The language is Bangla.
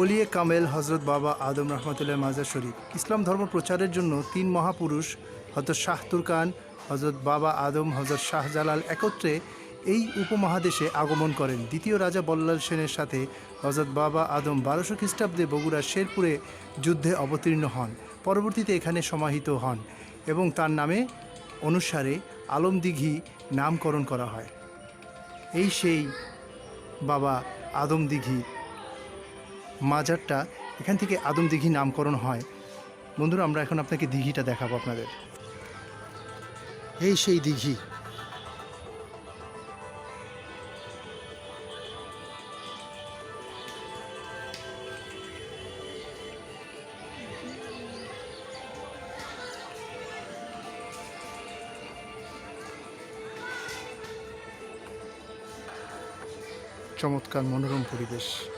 অলিয়ে কামেল হজরত বাবা আদম রহমতুল্লাহ মাজার শরীফ। ইসলাম ধর্ম প্রচারের জন্য তিন মহাপুরুষ হজরত শাহ তুরকান হজরত বাবা আদম হজরত শাহজালাল একত্রে এই উপমহাদেশে আগমন করেন। দ্বিতীয় রাজা বল্লাল সেনের সাথে হজরত বাবা আদম বারোশো খ্রিস্টাব্দে বগুড়ার শেরপুরে যুদ্ধে অবতীর্ণ হন। পরবর্তীতে এখানে সমাহিত হন এবং তার নামে অনুসারে আলমদিঘি নামকরণ করা হয়। এই সেই বাবা আদম দিঘি মাজারটা এখান থেকে আদম দিঘি নামকরণ হয়। বন্ধুরা, আমরা এখন আপনাকে দিঘিটা দেখাবো আপনাদের। এই সেই দিঘি। চমৎকার মনোরম পরিবেশ।